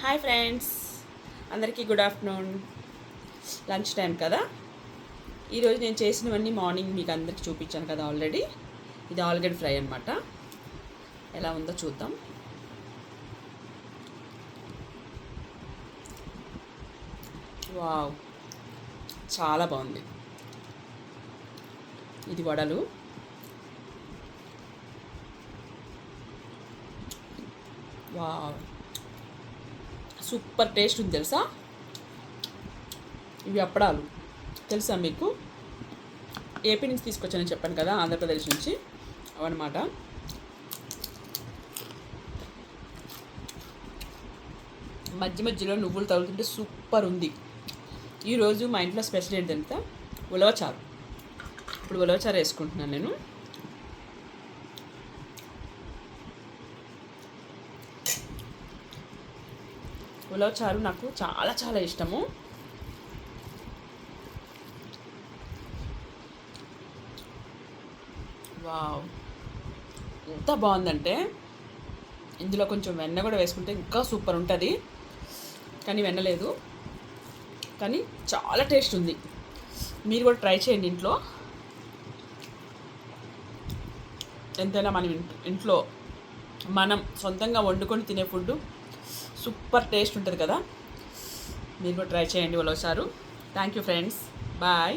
Hi friends. అందరికీ good afternoon. Lunch time కదా? ఈరోజు నేను చేసినవన్నీ మార్నింగ్ మీకు అందరికి చూపించాను కదా ఆల్రెడీ. ఇది ఆల్గడ్ ఫ్రై అనమాట ఎలా ఉందో చూద్దాం. వావ్. చాలా బాగుంది. ఇది వడలు. వావ్. సూపర్ టేస్ట్ ఉంది తెలుసా? ఇవి అప్పడాలు. తెలుసా మీకు? ఏపీ నుంచి తీసుకొచ్చానని చెప్పాను కదా ఆంధ్రప్రదేశ్ నుంచి. అవన్నమాట. మధ్య మధ్యలో నువ్వులు తగులుతుంటే సూపర్ ఉంది. ఈరోజు మా ఇంట్లో స్పెషల్ ఏంటంటే ఉలవచారు. ఇప్పుడు ఉలవచారు వేసుకుంటున్నాను నేను. ఉలవచారు నాకు చాలా చాలా ఇష్టము. వావ్. ఎంత బాగుందంటే ఇందులో కొంచెం వెన్న కూడా వేసుకుంటే ఇంకా సూపర్ ఉంటుంది. కానీ వెన్నలేదు కానీ చాలా టేస్ట్ ఉంది. మీరు కూడా ట్రై చేయండి ఇంట్లో. ఎంతైనా మనం ఇంట్లో మనం సొంతంగా వండుకొని తినే ఫుడ్ సూపర్ టేస్ట్ ఉంటుంది కదా. మీరు కూడా ట్రై చేయండి ఒకసారి. Thank you friends bye